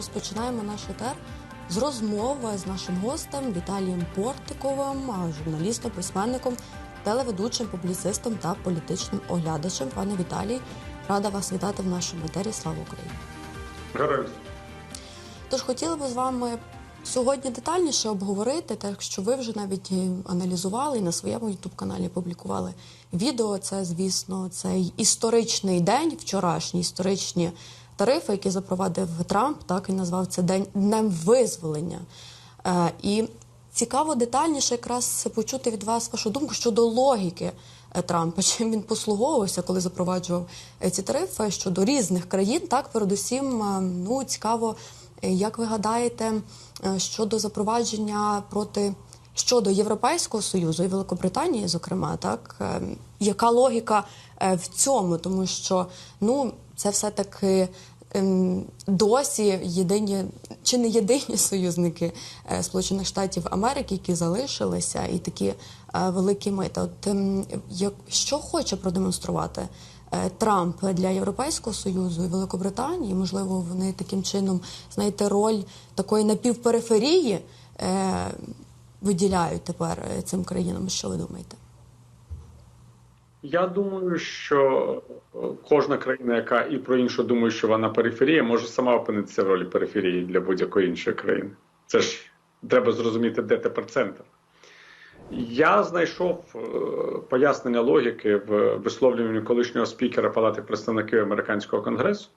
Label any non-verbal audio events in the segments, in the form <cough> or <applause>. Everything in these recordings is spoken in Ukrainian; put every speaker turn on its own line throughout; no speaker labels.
розпочинаємо наш етер з розмови з нашим гостем Віталієм Портиковим, журналістом, письменником, телеведучим, публіцистом та політичним оглядачем. Пане Віталій, рада вас вітати в нашому етері. Слава Україні!
Героям
Тож хотіли би з вами сьогодні детальніше обговорити, так що ви вже навіть аналізували і на своєму youtube каналі публікували відео. Це, звісно, цей історичний день, вчорашні історичні тарифи, які запровадив Трамп. Так він назвав це день днем визволення. Е, і цікаво детальніше якраз почути від вас вашу думку щодо логіки. е, Трампа, <laughs> чим він послуговувався, коли запроваджував е, ці тарифи щодо різних країн. Так, передусім, е, ну цікаво, як ви гадаєте, щодо запровадження проти щодо Європейського союзу і Великобританії, зокрема, так яка логіка в цьому? Тому що ну це все таки. ем, Досі єдині чи не єдині союзники е, Сполучених Штатів Америки, які залишилися, і такі е, великі мита. От ем, як що хоче продемонструвати е, Трамп для Європейського союзу і Великобританії? Можливо, вони таким чином знаєте роль такої напівпериферії виділяють тепер цим країнам. Що ви думаєте?
Я думаю, що е, кожна країна, яка і про іншу думає, що вона периферія, може сама опинитися в ролі периферії для будь-якої іншої країни. Це ж треба зрозуміти, де тепер центр. Я знайшов е, пояснення логіки в висловлюванні колишнього спікера Палати представників американського конгресу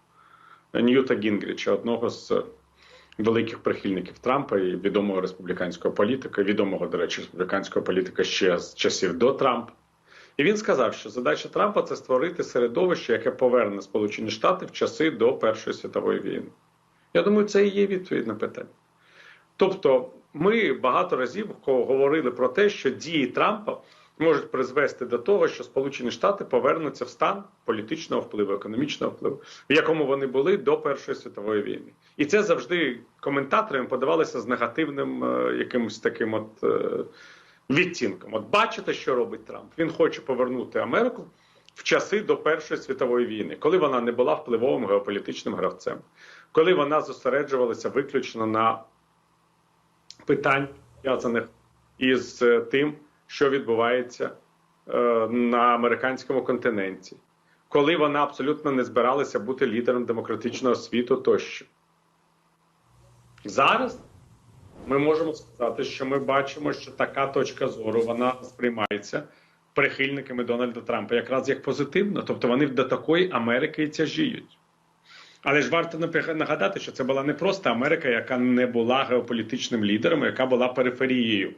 Ньюта Гінгріча, одного з великих прихильників Трампа і відомого республіканського політика, відомого, до речі, республіканського політика ще з часів до Трампа. І він сказав, що задача Трампа це створити середовище, яке поверне Сполучені Штати в часи до Першої світової війни. Я думаю, це і є відповідь на питання. Тобто, ми багато разів говорили про те, що дії Трампа можуть призвести до того, що Сполучені Штати повернуться в стан політичного впливу, економічного впливу, в якому вони були до Першої світової війни. І це завжди коментаторам подавалося з негативним е, якимось таким от. Відтінком. От бачите, що робить Трамп. Він хоче повернути Америку в часи до Першої світової війни, коли вона не була впливовим геополітичним гравцем, коли вона зосереджувалася виключно на питань, пов'язаних із е, тим, що відбувається е, на американському континенті, коли вона абсолютно не збиралася бути лідером демократичного світу тощо. Зараз ми можемо сказати, що ми бачимо, що така точка зору вона сприймається прихильниками Дональда Трампа якраз як позитивно, тобто вони до такої Америки і тяжіють. Але ж варто нагадати, що це була не просто Америка, яка не була геополітичним лідером, яка була периферією.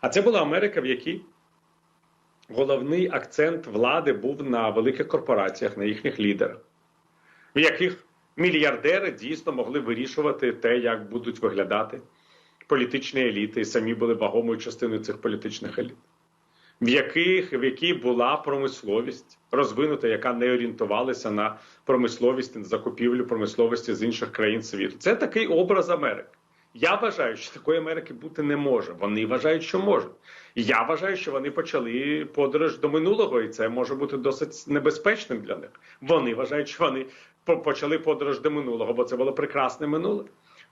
А це була Америка, в якій головний акцент влади був на великих корпораціях, на їхніх лідерах, в яких мільярдери дійсно могли вирішувати те, як будуть виглядати політичні еліти, і самі були вагомою частиною цих політичних еліт, в яких в якій була промисловість розвинута, яка не орієнтувалася на промисловість, на закупівлю промисловості з інших країн світу. Це такий образ Америки. Я вважаю, що такої Америки бути не може. Вони вважають, що можуть. Я вважаю, що вони почали подорож до минулого, і це може бути досить небезпечним для них. Вони вважають, що вони почали подорож до минулого, бо це було прекрасне минуле.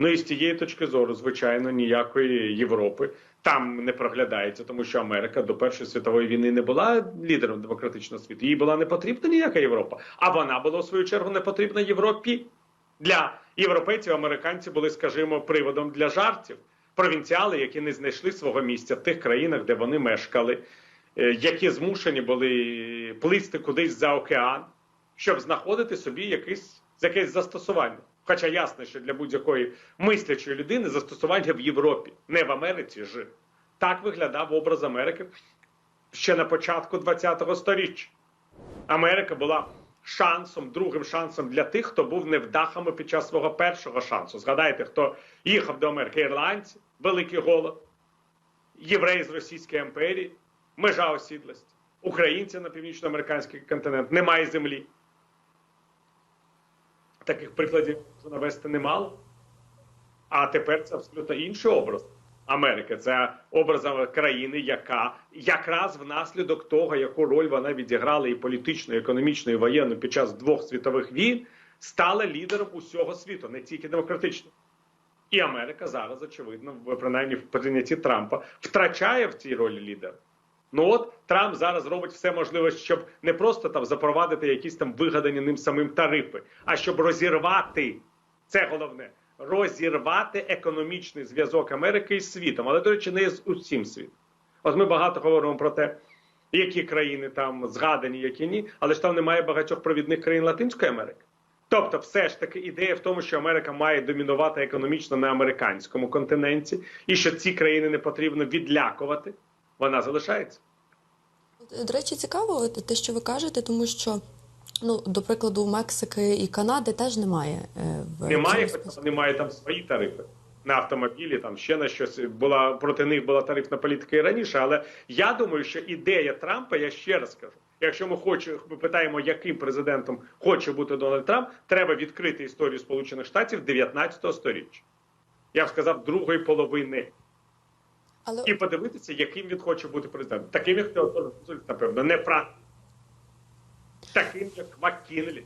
Ну і з тієї точки зору, звичайно, ніякої Європи там не проглядається, тому що Америка до Першої світової війни не була лідером демократичного світу. Їй була не потрібна ніяка Європа, а вона була в свою чергу не потрібна Європі. Для європейців американці були, скажімо, приводом для жартів. Провінціали, які не знайшли свого місця в тих країнах, де вони мешкали, е, які змушені були плисти кудись за океан, щоб знаходити собі якесь, якесь застосування. Хоча ясно, що для будь-якої мислячої людини застосування в Європі, не в Америці ж. Так виглядав образ Америки ще на початку ХХ століття. Америка була шансом, другим шансом для тих, хто був невдахами під час свого першого шансу. Згадайте, хто їхав до Америки ірландці, великий голод, євреї з Російської імперії, межа осідлості, українці на північноамериканський континент, немає землі. Таких прикладів можу навести немало. А тепер це абсолютно інший образ Америки. Це образ країни, яка якраз внаслідок того, яку роль вона відіграла і політично, і економічно, і воєнно під час двох світових війн, стала лідером усього світу, не тільки демократично. І Америка зараз, очевидно, принаймні в прийнятті Трампа, втрачає в цій ролі лідера. Ну от Трамп зараз робить все можливе, щоб не просто там запровадити якісь там вигадані ним самим тарифи, а щоб розірвати це головне розірвати економічний зв'язок Америки із світом, але до речі, не з усім світом. От ми багато говоримо про те, які країни там згадані, які ні, але ж там немає багатьох провідних країн Латинської Америки. Тобто, все ж таки ідея в тому, що Америка має домінувати економічно на американському континенті, і що ці країни не потрібно відлякувати, вона залишається.
До речі, цікаво те, що ви кажете, тому що, ну, до прикладу, Мексики і Канади теж немає. е, В
Немає, хоча вони мають там свої тарифи на автомобілі, там ще на щось була проти них була тарифна політика і раніше. Але я думаю, що ідея Трампа, я ще раз скажу, якщо ми хочемо, ми питаємо, яким президентом хоче бути Дональд Трамп, треба відкрити історію Сполучених Штатів 19 століття. Я б сказав, другої половини.
Але
І подивитися, яким він хоче бути президентом. Таким, як Теодор Рузвельт, напевно, не Франк. Таким, як Маккінлі.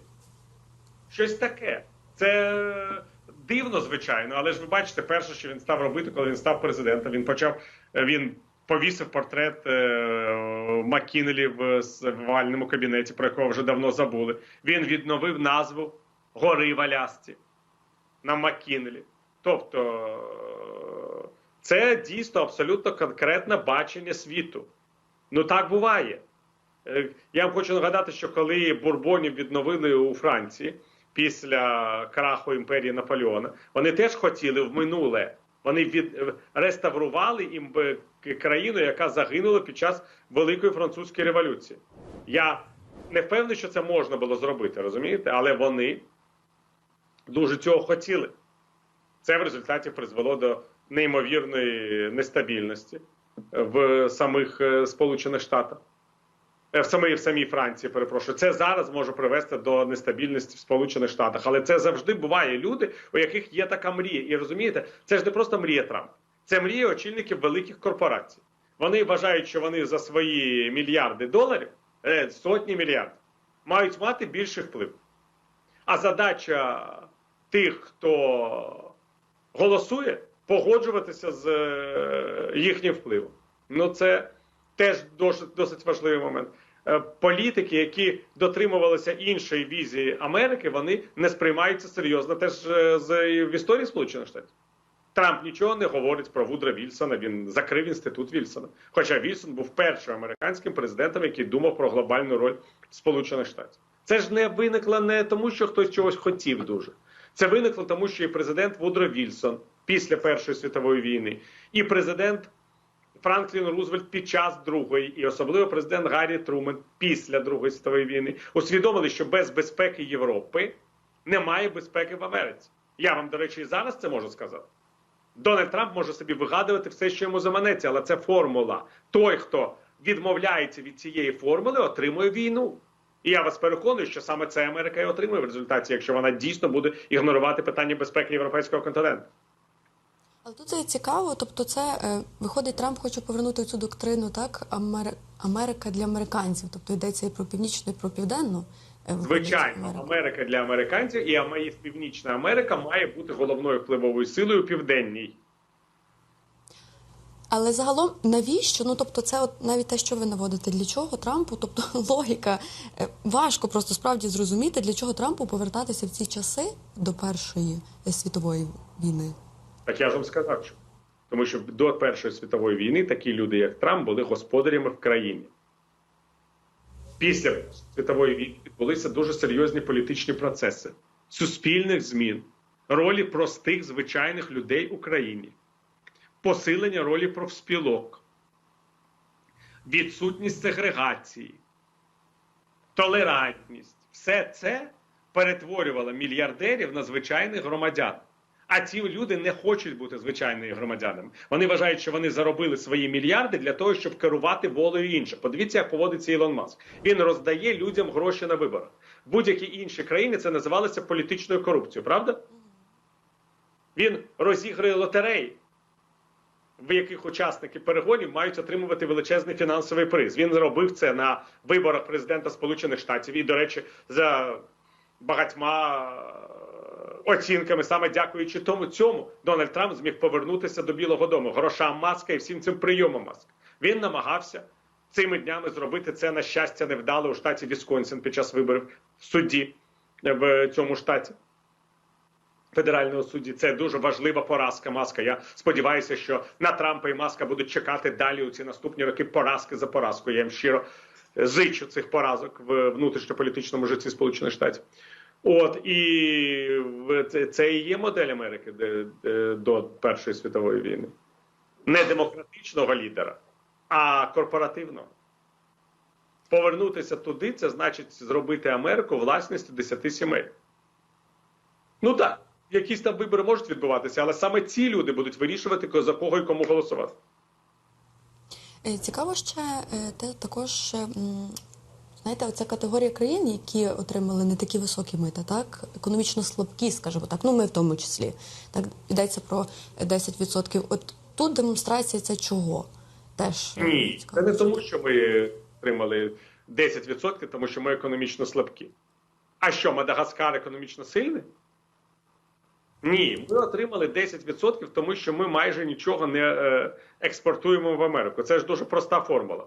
Щось таке. Це дивно, звичайно, але ж ви бачите, перше, що він став робити, коли він став президентом, він почав він повісив портрет е, Маккінлі в овальному кабінеті, про якого вже давно забули. Він відновив назву гори в Алясці на Маккінлі. Тобто це дійсно абсолютно конкретне бачення світу. Ну так буває. Е, Я вам хочу нагадати, що коли Бурбонів відновили у Франції після краху імперії Наполеона, вони теж хотіли в минуле. Вони від е, реставрували їм країну, яка загинула під час Великої французької революції. Я не впевнений, що це можна було зробити, розумієте? Але вони дуже цього хотіли. Це в результаті призвело до неймовірної нестабільності в самих е, Сполучених Штатах. Е, В самій, в самій Франції, перепрошую, це зараз може привести до нестабільності в Сполучених Штатах, але це завжди буває люди, у яких є така мрія. І розумієте, це ж не просто мрія Трампа, це мрія очільників великих корпорацій. Вони вважають, що вони за свої мільярди доларів, е, сотні мільярдів, мають мати більший вплив. А задача тих, хто голосує, погоджуватися з е, їхнім впливом. Ну це теж досить, досить важливий момент. Е, Політики, які дотримувалися іншої візії Америки, вони не сприймаються серйозно теж е, з в історії Сполучених Штатів. Трамп нічого не говорить про Вудра Вільсона. Він закрив інститут Вільсона. Хоча Вільсон був першим американським президентом, який думав про глобальну роль Сполучених Штатів. Це ж не виникло не тому, що хтось чогось хотів дуже. Це виникло тому, що і президент Вудро Вільсон після Першої світової війни, і президент Франклін Рузвельт під час другої, і особливо президент Гаррі Трумен після Другої світової війни усвідомили, що без безпеки Європи немає безпеки в Америці. Я вам, до речі, і зараз це можу сказати. Дональд Трамп може собі вигадувати все, що йому заманеться, але це формула. Той, хто відмовляється від цієї формули, отримує війну. І я вас переконую, що саме це Америка і отримує в результаті, якщо вона дійсно буде ігнорувати питання безпеки європейського континенту.
Але тут це цікаво, тобто, це е, виходить, Трамп хоче повернути цю доктрину, так Амер... Америка для американців, тобто йдеться і про північну, і про південну. е,
Звичайно. Америка для американців і Ама- Північна Америка має бути головною впливовою силою південній.
Але загалом навіщо? Ну тобто, це от навіть те, що ви наводите, для чого Трампу? Тобто <laughs> логіка е, важко просто справді зрозуміти, для чого Трампу повертатися в ці часи до Першої світової війни.
Так я ж вам сказав, що тому що до Першої світової війни такі люди, як Трамп, були господарями в країні. Після світової війни відбулися дуже серйозні політичні процеси, суспільних змін, ролі простих звичайних людей у країні, посилення ролі профспілок, відсутність сегрегації, толерантність. Все це перетворювало мільярдерів на звичайних громадян. А ці люди не хочуть бути звичайними громадянами. Вони вважають, що вони заробили свої мільярди для того, щоб керувати волею інших. Подивіться, як поводиться Ілон Маск. Він роздає людям гроші на виборах. Будь-якій іншій країні це називалося політичною корупцією, правда? Він розігрує лотереї, в яких учасники перегонів мають отримувати величезний фінансовий приз. Він зробив це на виборах президента Сполучених Штатів. І, до речі, за багатьма оцінками, саме дякуючи тому цьому, Дональд Трамп зміг повернутися до Білого Дому, грошам маска і всім цим прийомом маска. Він намагався цими днями зробити це на щастя невдало у штаті Вісконсин під час виборів в суді в цьому штаті. Федерального судді це дуже важлива поразка. Маска. Я сподіваюся, що на Трампа і Маска будуть чекати далі у ці наступні роки поразки за поразкою. Я їм щиро зичу цих поразок в внутрішньополітичному житті Сполучених Штатів. От і це, і є модель Америки де- де- до Першої світової війни. Не демократичного лідера, а корпоративного. Повернутися туди це значить зробити Америку власністю 10 сімей. Ну так, якісь там вибори можуть відбуватися, але саме ці люди будуть вирішувати, за кого і кому голосувати.
Е, Цікаво ще е, те також. Знаєте, оця категорія країн, які отримали не такі високі мита, так економічно слабкі, скажімо так. Ну ми в тому числі так йдеться про 10%. От тут демонстрація це чого? Теж
Ні, це не тому, що ми отримали 10%, тому що ми економічно слабкі. А що, Мадагаскар економічно сильний? Ні, ми отримали 10%, тому що ми майже нічого не е, експортуємо в Америку. Це ж дуже проста формула.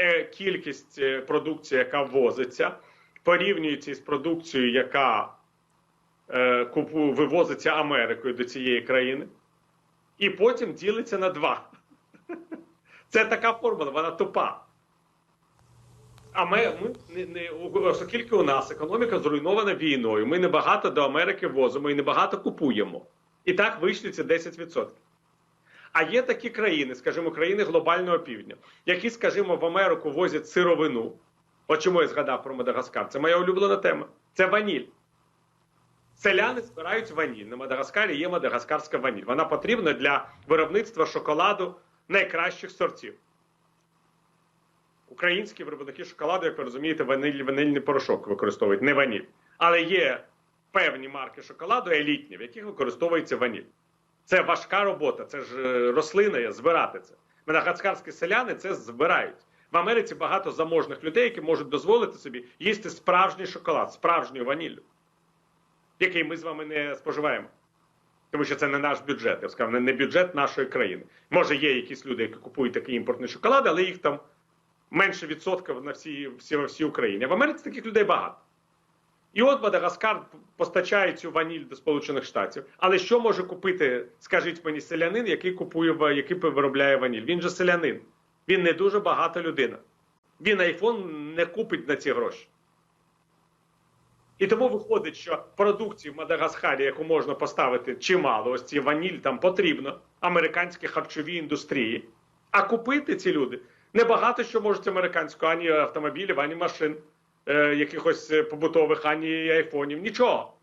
Е, кількість е, продукції, яка ввозиться, порівнюється із продукцією, яка е, вивозиться Америкою до цієї країни, і потім ділиться на два. <laughs> Це така формула, вона тупа. А ми, ми не, не, оскільки у нас економіка зруйнована війною, ми небагато до Америки возимо і небагато купуємо. І так вийшли ці 10%. А є такі країни, скажімо, країни глобального півдня, які, скажімо, в Америку возять сировину. От чому я згадав про Мадагаскар? Це моя улюблена тема. Це ваніль. Селяни збирають ваніль. На Мадагаскарі є мадагаскарська ваніль. Вона потрібна для виробництва шоколаду найкращих сортів. Українські виробники шоколаду, як ви розумієте, ваниль, ванильний порошок використовують, не ваніль. Але є певні марки шоколаду елітні, в яких використовується ваніль. Це важка робота, це ж е, рослина, є, збирати це. Мадагаскарські селяни це збирають. В Америці багато заможних людей, які можуть дозволити собі їсти справжній шоколад, справжню ваніллю, який ми з вами не споживаємо. Тому що це не наш бюджет, я б сказав, не- бюджет нашої країни. Може, є якісь люди, які купують такий імпортний шоколад, але їх там менше відсотків на всій, всі, всій Україні. А в Америці таких людей багато. І от Мадагаскар постачає цю ваніль до Сполучених Штатів. Але що може купити, скажіть мені, селянин, який купує який виробляє ваніль? Він же селянин. Він не дуже багата людина. Він айфон не купить на ці гроші. І тому виходить, що продукції в Мадагаскарі, яку можна поставити чимало, ось ці ваніль там потрібно американській харчовій індустрії. А купити ці люди небагато що можуть американського ані автомобілів, ані машин, е, якихось е, побутових, ані айфонів. Нічого.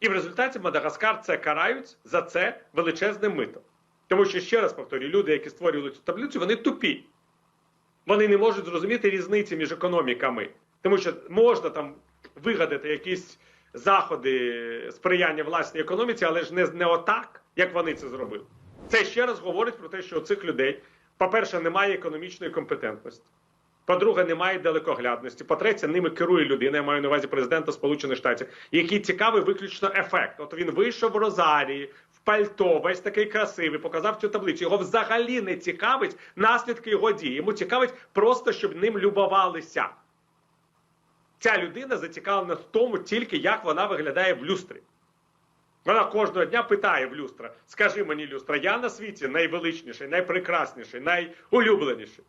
І в результаті Мадагаскар це карають за це величезним митом. Тому що, ще раз повторюю, люди, які створювали цю таблицю, вони тупі. Вони не можуть зрозуміти різниці між економіками. Тому що можна там вигадати якісь заходи сприяння власній економіці, але ж не, не отак, як вони це зробили. Це ще раз говорить про те, що у цих людей, по-перше, немає економічної компетентності. По-друге, немає далекоглядності. По-третє, ними керує людина, я маю на увазі президента Сполучених Штатів, який цікавий виключно ефект. От він вийшов в Розарії, в пальто, весь такий красивий, показав цю таблицю. Його взагалі не цікавить наслідки його дії. Йому цікавить просто, щоб ним любувалися. Ця людина зацікавлена в тому, тільки як вона виглядає в люстрі. Вона кожного дня питає в люстра: скажи мені, люстра, я на світі найвеличніший, найпрекрасніший, найулюбленіший.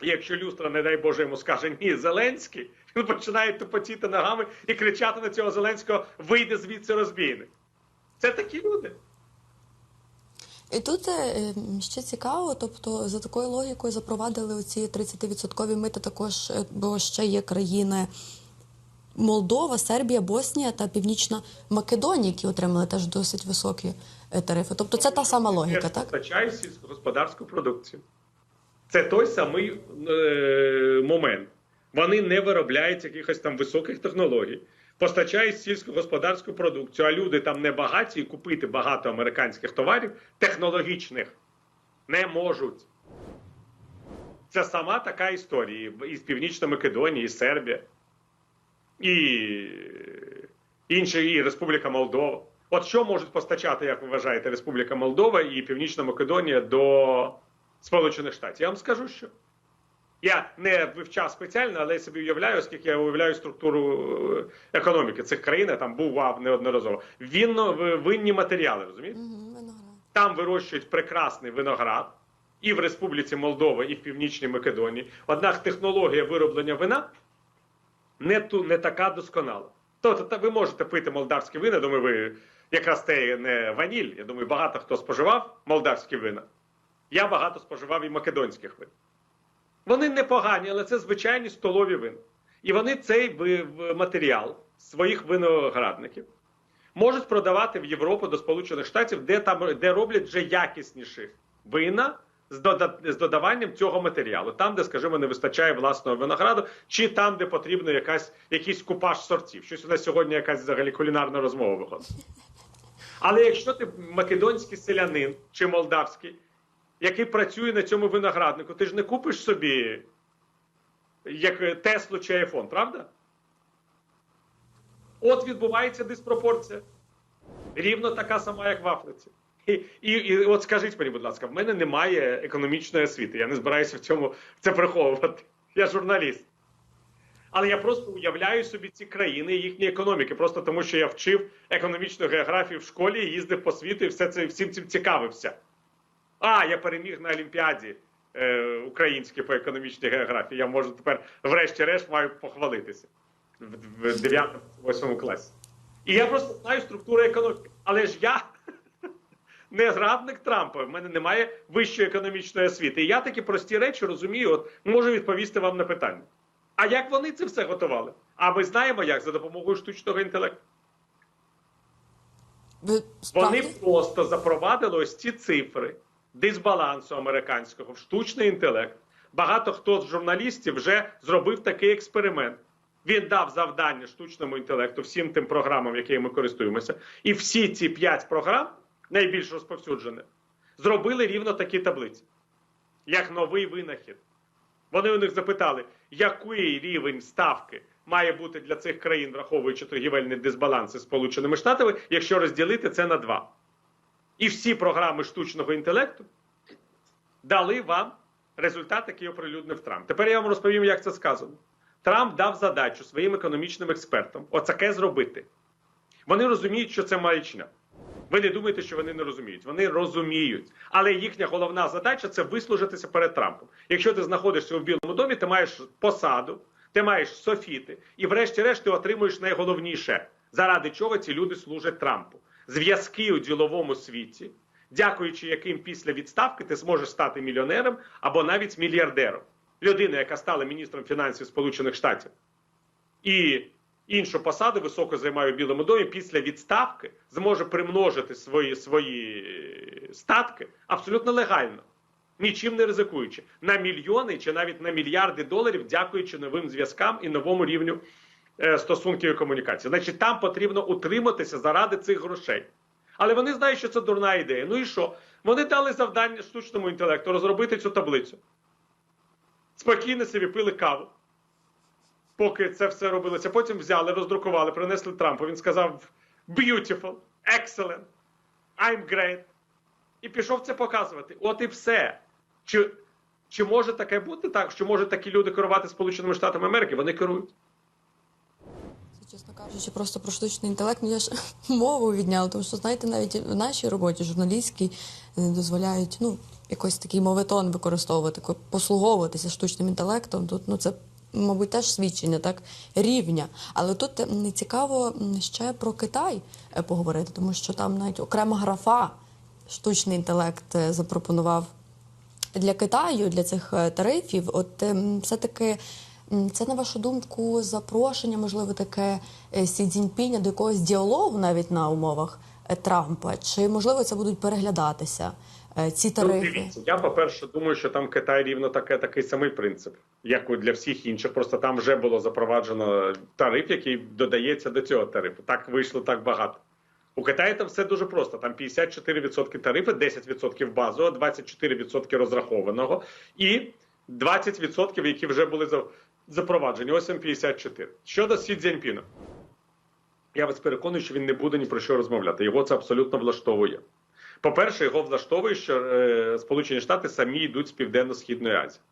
Якщо люстра, не дай Боже, йому скаже ні, Зеленський, він починає тупотіти ногами і кричати на цього Зеленського: вийди звідси розбійник. Це такі люди.
І тут е, ще цікаво, тобто за такою логікою запровадили оці 30% мита також, е, бо ще є країни Молдова, Сербія, Боснія та Північна Македонія, які отримали теж досить високі е, тарифи. Тобто це та сама логіка, так?
постачає сільськогосподарську продукцію. Це той самий е, момент. Вони не виробляють якихось там високих технологій, постачають сільськогосподарську продукцію, а люди там не багаті і купити багато американських товарів технологічних не можуть. Це сама така історія і з Північної Македонії, і Сербія. і інші, і Республіка Молдова. От що можуть постачати, як ви вважаєте, Республіка Молдова і Північна Македонія до Сполучених Штатів? Я вам скажу, що я не вивчав спеціально, але я собі уявляю, оскільки я уявляю структуру е, економіки цих країн, я там бував неодноразово. Вінно, винні матеріали, розумієте?
Виноград.
Там вирощують прекрасний виноград і в Республіці Молдова, і в Північній Македонії. Однак технологія вироблення вина не, ту, не така досконала. Тобто та ви можете пити молдавські вина, думаю, ви якраз те не ваніль. Я думаю, багато хто споживав молдавські вина. Я багато споживав і македонських вин. Вони непогані, але це звичайні столові вина. І вони цей матеріал своїх виноградників можуть продавати в Європу до Сполучених Штатів, де там де роблять вже якісніші вина з, з додаванням цього матеріалу, там, де, скажімо, не вистачає власного винограду, чи там, де потрібно якась, якийсь купаж сортів. Щось у нас сьогодні якась взагалі кулінарна розмова виходить. Але якщо ти македонський селянин чи молдавський, який працює на цьому винограднику, ти ж не купиш собі як Теслу чи айфон, правда? От відбувається диспропорція. Рівно така сама, як в Африці. І, і, і от скажіть мені, будь ласка, в мене немає економічної освіти. Я не збираюся в цьому це приховувати. Я журналіст. Але я просто уявляю собі ці країни і їхні економіки, просто тому що я вчив економічну географію в школі, їздив по світу і все це всім цим цікавився. А, я переміг на Олімпіаді е, українській по економічній географії. Я можу тепер, врешті-решт, маю похвалитися в, в 9-8 класі. І я просто знаю структуру економіки. Але ж я <laughs> не зрадник Трампа. В мене немає вищої економічної освіти. І я такі прості речі розумію, от можу відповісти вам на питання. А як вони це все готували? А ми знаємо, як за допомогою штучного інтелекту. Вони просто запровадили ось ці цифри дисбалансу американського в штучний інтелект. Багато хто з журналістів вже зробив такий експеримент. Він дав завдання штучному інтелекту всім тим програмам, якими ми користуємося, і всі ці п'ять програм, найбільш розповсюджених, зробили рівно такі таблиці, як новий винахід. Вони у них запитали, який рівень ставки має бути для цих країн, враховуючи торгівельні дисбаланси з Сполученими Штатами, якщо розділити це на два. І всі програми штучного інтелекту дали вам результат, який оприлюднив Трамп. Тепер я вам розповім, як це сказано. Трамп дав задачу своїм економічним експертам оцаке зробити. Вони розуміють, що це маячня. Ви не думаєте, що вони не розуміють. Вони розуміють. Але їхня головна задача це вислужитися перед Трампом. Якщо ти знаходишся у Білому домі, ти маєш посаду, ти маєш софіти, і врешті-решт ти отримуєш найголовніше, заради чого ці люди служать Трампу. Зв'язки у діловому світі, дякуючи яким після відставки ти зможеш стати мільйонером або навіть мільярдером. Людина, яка стала міністром фінансів Сполучених Штатів, і іншу посаду високо займає у Білому домі, після відставки зможе примножити свої, свої статки абсолютно легально, нічим не ризикуючи, на мільйони чи навіть на мільярди доларів, дякуючи новим зв'язкам і новому рівню е, стосунків і комунікації. Значить, там потрібно утриматися заради цих грошей. Але вони знають, що це дурна ідея. Ну і що? Вони дали завдання штучному інтелекту розробити цю таблицю. Спокійно собі пили каву поки це все робилося. Потім взяли, роздрукували, принесли Трампу. Він сказав beautiful, excellent, I'm great. І пішов це показувати. От і все. Чи, чи може таке бути так, що можуть такі люди керувати Сполученими Штатами Америки? Вони керують.
Кажучи, просто про штучний інтелект. Ну я ж <laughs> мову відняла, тому що знаєте, навіть в нашій роботі журналістській не дозволяють ну якось такий моветон використовувати, послуговуватися штучним інтелектом. Тут ну це. Мабуть, теж свідчення так рівня. Але тут м, цікаво ще про Китай е, поговорити, тому що там навіть окрема графа штучний інтелект е, запропонував для Китаю, для цих е, тарифів, от все-таки це на вашу думку запрошення, можливо, таке е, Сі Цзіньпіня до якогось діалогу навіть на умовах е, Трампа? Чи можливо це будуть переглядатися е, ці
Ну,
тарифи?
дивіться, я по-перше думаю, що там Китай рівно таке, такий самий принцип, як і для всіх інших. Просто там вже було запроваджено тариф, який додається до цього тарифу. Так вийшло так багато. У Китаї там все дуже просто. Там 54% тарифи, 10% базового, 24% розрахованого і 20%, які вже були запроваджені. Ось М54. Щодо Сі Цзіньпіна. Я вас переконую, що він не буде ні про що розмовляти. Його це абсолютно влаштовує. По-перше, його влаштовує, що е, Сполучені Штати самі йдуть з Південно-Східної Азії.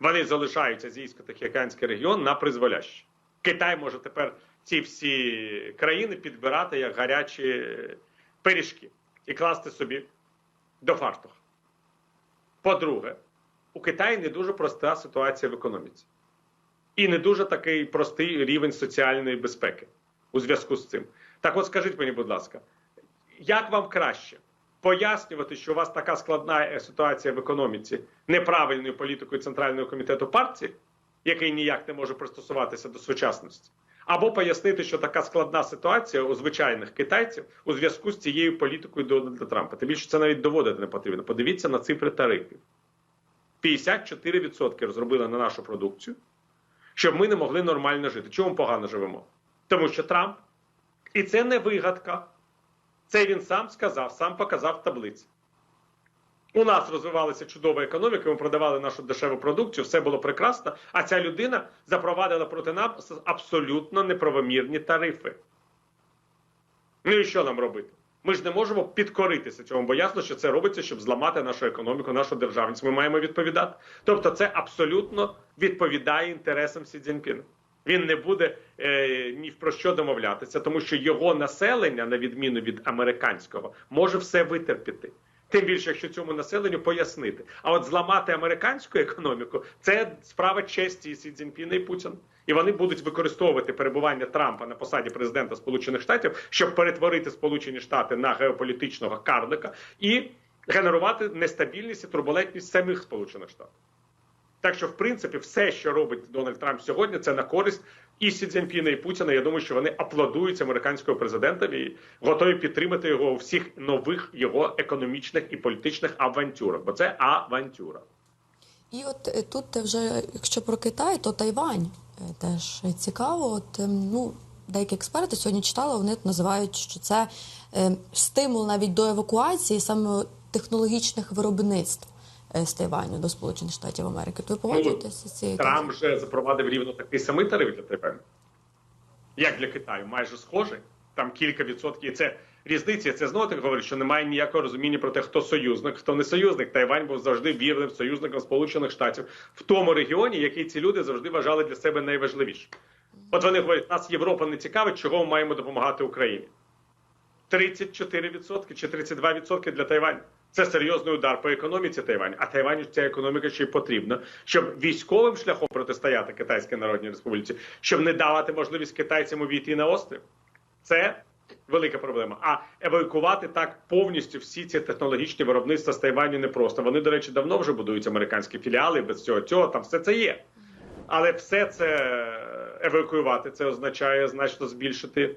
Вони залишають азійсько-тихоокеанський регіон на призволяще. Китай може тепер ці всі країни підбирати як гарячі пиріжки і класти собі до фартуха. По-друге, у Китаї не дуже проста ситуація в економіці. І не дуже такий простий рівень соціальної безпеки у зв'язку з цим. Так от скажіть мені, будь ласка, як вам краще пояснювати, що у вас така складна е, ситуація в економіці неправильною політикою Центрального комітету партії, який ніяк не може пристосуватися до сучасності, або пояснити, що така складна ситуація у звичайних китайців у зв'язку з цією політикою Дональда Трампа. Тим більше це навіть доводити не потрібно. Подивіться на цифри тарифів. 54% розробили на нашу продукцію, щоб ми не могли нормально жити. Чому погано живемо? Тому що Трамп, і це не вигадка. Це він сам сказав, сам показав в таблиці. У нас розвивалася чудова економіка, ми продавали нашу дешеву продукцію, все було прекрасно. А ця людина запровадила проти нас абсолютно неправомірні тарифи. Ну і що нам робити? Ми ж не можемо підкоритися цьому, бо ясно, що це робиться, щоб зламати нашу економіку, нашу державність. Ми маємо відповідати. Тобто, це абсолютно відповідає інтересам Сі Цзіньпіна. Він не буде е, ні про що домовлятися, тому що його населення, на відміну від американського, може все витерпіти. Тим більше, якщо цьому населенню пояснити. А от зламати американську економіку це справа честі Сі Цзіньпіна і Путіна. І вони будуть використовувати перебування Трампа на посаді президента Сполучених Штатів, щоб перетворити Сполучені Штати на геополітичного карлика і генерувати нестабільність і турбулентність самих Сполучених Штатів. Так що, в принципі, все, що робить Дональд Трамп сьогодні, це на користь і Сі Цзіньпіна, і Путіна. Я думаю, що вони аплодують американського президента і готові підтримати його у всіх нових його економічних і політичних авантюрах, бо це авантюра.
І от е, тут вже, якщо про Китай, то Тайвань е, теж цікаво. От ем, ну деякі експерти сьогодні читали, вони називають, що це е, стимул навіть до евакуації саме технологічних виробництв з Тайваню до Сполучених Штатів Америки. То погоджуєтеся з цією?
Трамп вже запровадив рівно такий самий тариф для Тайваню, як для Китаю, майже схожий. Там кілька відсотків. І це різниця. Це знову так говорить, що немає ніякого розуміння про те, хто союзник, хто не союзник. Тайвань був завжди вірним союзником Сполучених Штатів в тому регіоні, який ці люди завжди вважали для себе найважливішим. От вони говорять, нас Європа не цікавить, чого ми маємо допомагати Україні. 34% чи 32% для Тайваню. Це серйозний удар по економіці Тайваню. А Тайваню ця економіка ще й потрібна, щоб військовим шляхом протистояти Китайській Народній Республіці, щоб не давати можливість китайцям увійти на острів. Це велика проблема. А евакуювати так повністю всі ці технологічні виробництва з Тайваню непросто. Вони, до речі, давно вже будують американські філіали. Без цього цього там все це є. Але все це евакуювати це означає значно збільшити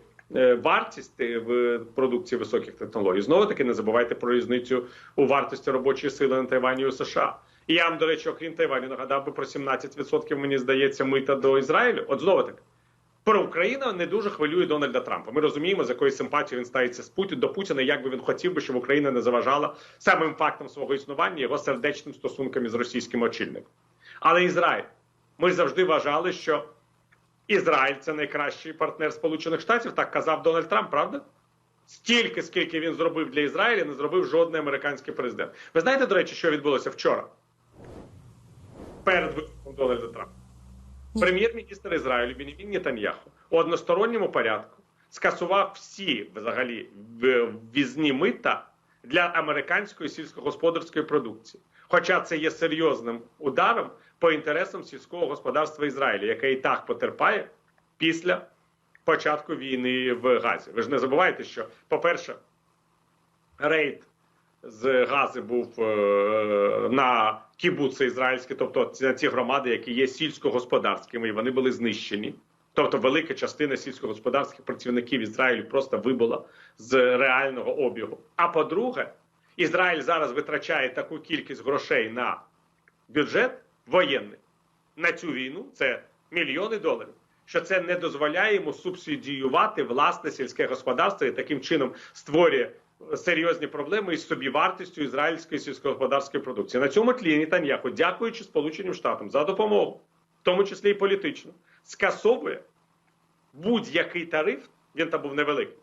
вартість е, в продукції високих технологій. Знову таки не забувайте про різницю у вартості робочої сили на Тайвані і у США. І я вам, до речі, окрім Тайваню, нагадав би про 17%, мені здається, мита до Ізраїлю. От знову таки. Про Україну не дуже хвилює Дональда Трампа. Ми розуміємо, з якою симпатією він ставиться з Путін до Путіна, як би він хотів би, щоб Україна не заважала самим фактом свого існування його сердечним стосункам із російським очільником. Але Ізраїль, ми завжди вважали, що Ізраїль це найкращий партнер Сполучених Штатів. Так казав Дональд Трамп, правда? Стільки, скільки він зробив для Ізраїля, не зробив жодний американський президент. Ви знаєте, до речі, що відбулося вчора? Перед виступом Дональда Трампа. Прем'єр-міністр Ізраїлю Бенімін Нетаньяху у односторонньому порядку скасував всі взагалі ввізні мита для американської сільськогосподарської продукції. Хоча це є серйозним ударом по інтересам сільського господарства Ізраїля, яке і так потерпає після початку війни в Газі. Ви ж не забувайте, що, по-перше, рейд з Гази був е, на кібуци ізраїльські, тобто на ці громади, які є сільськогосподарськими, і вони були знищені. Тобто велика частина сільськогосподарських працівників Ізраїлю просто вибула з реального обігу. А по-друге, Ізраїль зараз витрачає таку кількість грошей на бюджет воєнний на цю війну, це мільйони доларів. Що це не дозволяє йому субсидіювати власне сільське господарство і таким чином створює серйозні проблеми із собівартістю ізраїльської сільськогосподарської продукції. На цьому тлі Нетаньяху, дякуючи Сполученим Штатам за допомогу, в тому числі і політично, скасовує будь-який тариф, він там був невеликий,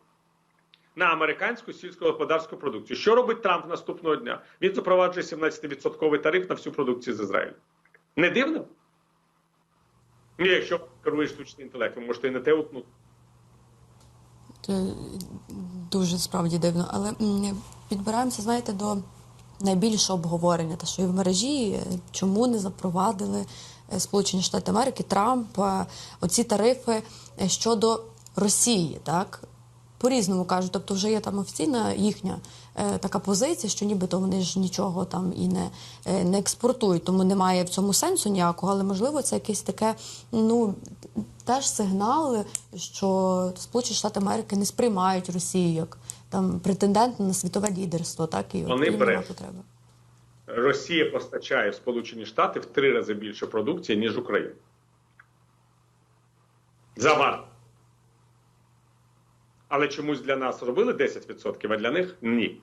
на американську сільськогосподарську продукцію. Що робить Трамп наступного дня? Він запроваджує 17% тариф на всю продукцію з Ізраїлю. Не дивно? Ні, якщо керуєш штучний інтелект, ви можете і на те утнути.
Це дуже справді дивно. Але підбираємося, знаєте, до найбільшого обговорення, те, що і в мережі, е, чому не запровадили е, Сполучені Штати Америки, Трамп оці тарифи е, щодо Росії, так? По-різному кажуть, тобто вже є там офіційна їхня е, така позиція, що нібито вони ж нічого там і не, е, не експортують, тому немає в цьому сенсу ніякого, але можливо це якесь таке, ну теж сигнал, що Сполучені Штати Америки не сприймають Росію як там претендент на світове лідерство, так і
Вони
потреби.
Росія постачає в Сполучені Штати в три рази більше продукції, ніж Україна. За варту. Але чомусь для нас робили 10%, а для них ні.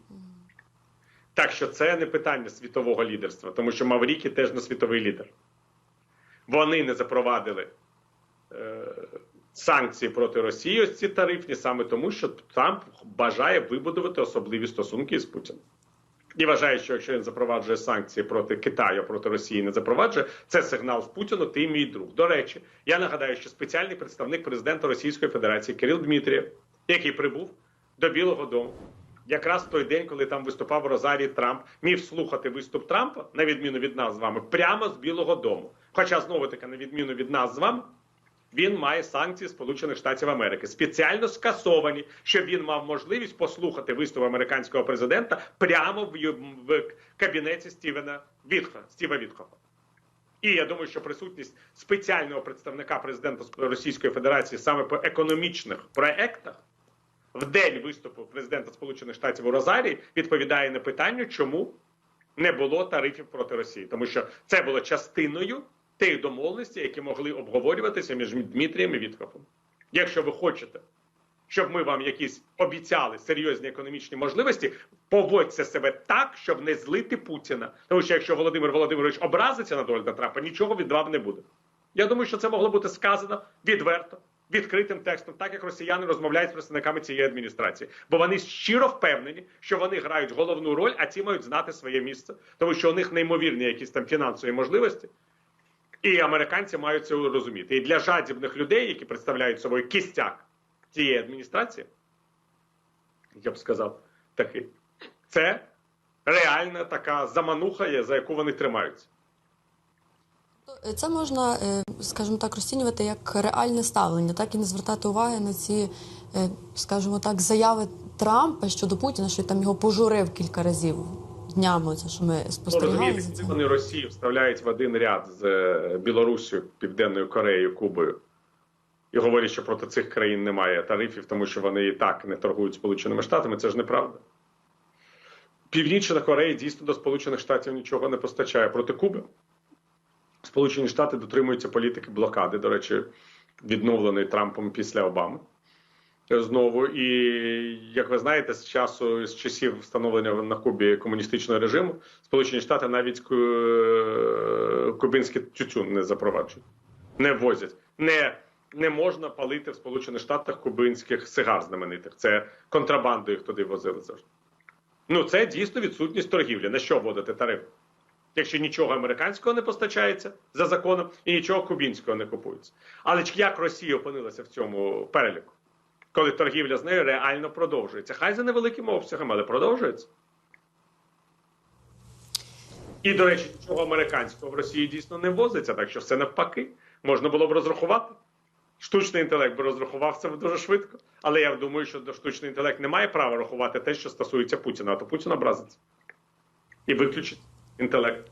Так що це не питання світового лідерства, тому що Мавріки теж не світовий лідер. Вони не запровадили е, санкції проти Росії, ось ці тарифні, саме тому, що Трамп бажає вибудувати особливі стосунки із Путіним. І вважає, що якщо він запроваджує санкції проти Китаю, проти Росії не запроваджує, це сигнал в Путіну, ти мій друг. До речі, я нагадаю, що спеціальний представник президента Російської Федерації Кирил Дмитрієв, який прибув до Білого Дому, якраз в той день, коли там виступав в Розарії Трамп, міг слухати виступ Трампа, на відміну від нас з вами, прямо з Білого Дому. Хоча знову таки, на відміну від нас з вами, він має санкції Сполучених Штатів Америки, спеціально скасовані, щоб він мав можливість послухати виступ американського президента прямо в, кабінеті Стівена Вітха, Стіва Вітхофа. І я думаю, що присутність спеціального представника президента Російської Федерації саме по економічних проектах в день виступу президента Сполучених Штатів у Розарії відповідає на питання, чому не було тарифів проти Росії, тому що це було частиною тих домовленостей, які могли обговорюватися між Дмитрієм і Вітхофом. Якщо ви хочете, щоб ми вам якісь обіцяли серйозні економічні можливості, поводьте себе так, щоб не злити Путіна. Тому що якщо Володимир Володимирович образиться на Дональда Трампа, нічого від вам не буде. Я думаю, що це могло бути сказано відверто, відкритим текстом, так як росіяни розмовляють з представниками цієї адміністрації, бо вони щиро впевнені, що вони грають головну роль, а ці мають знати своє місце, тому що у них неймовірні якісь там фінансові можливості. І американці мають це розуміти. І для жадібних людей, які представляють собою кістяк цієї адміністрації, я б сказав, такий, це реальна така замануха, за яку вони тримаються.
Це можна, е, скажімо так, розцінювати як реальне ставлення, так і не звертати уваги на ці, е, скажімо так, заяви Трампа щодо Путіна, що там його пожурив кілька разів днями. Це що ми
Ну,
спостерігали за
вони Росію вставляють в один ряд з е, Південною Кореєю, Кубою. І говорять, що проти цих країн немає тарифів, тому що вони і так не торгують Сполученими Штатами. Це ж неправда. Північна Корея дійсно до Сполучених Штатів нічого не постачає проти Куби. Сполучені Штати дотримуються політики блокади, до речі, відновленої Трампом після Обами. Знову, і як ви знаєте, з часу з часів встановлення на Кубі комуністичного режиму, Сполучені Штати навіть ку- кубинський тютюн не запроваджують, не ввозять. Не, не можна палити в Сполучених Штатах кубинських сигар знаменитих. Це контрабанду їх туди возили завжди. Ну це дійсно відсутність торгівлі. На що вводити тариф? Якщо нічого американського не постачається за законом і нічого кубінського не купується. Але як Росія опинилася в цьому переліку? коли торгівля з нею реально продовжується. Хай за невеликим обсягом, але продовжується. І, до речі, нічого американського в Росії дійсно не возиться, так що все навпаки. Можна було б розрахувати. Штучний інтелект би розрахував це дуже швидко. Але я думаю, що штучний інтелект не має права рахувати те, що стосується Путіна, а то Путін образиться і виключить інтелект.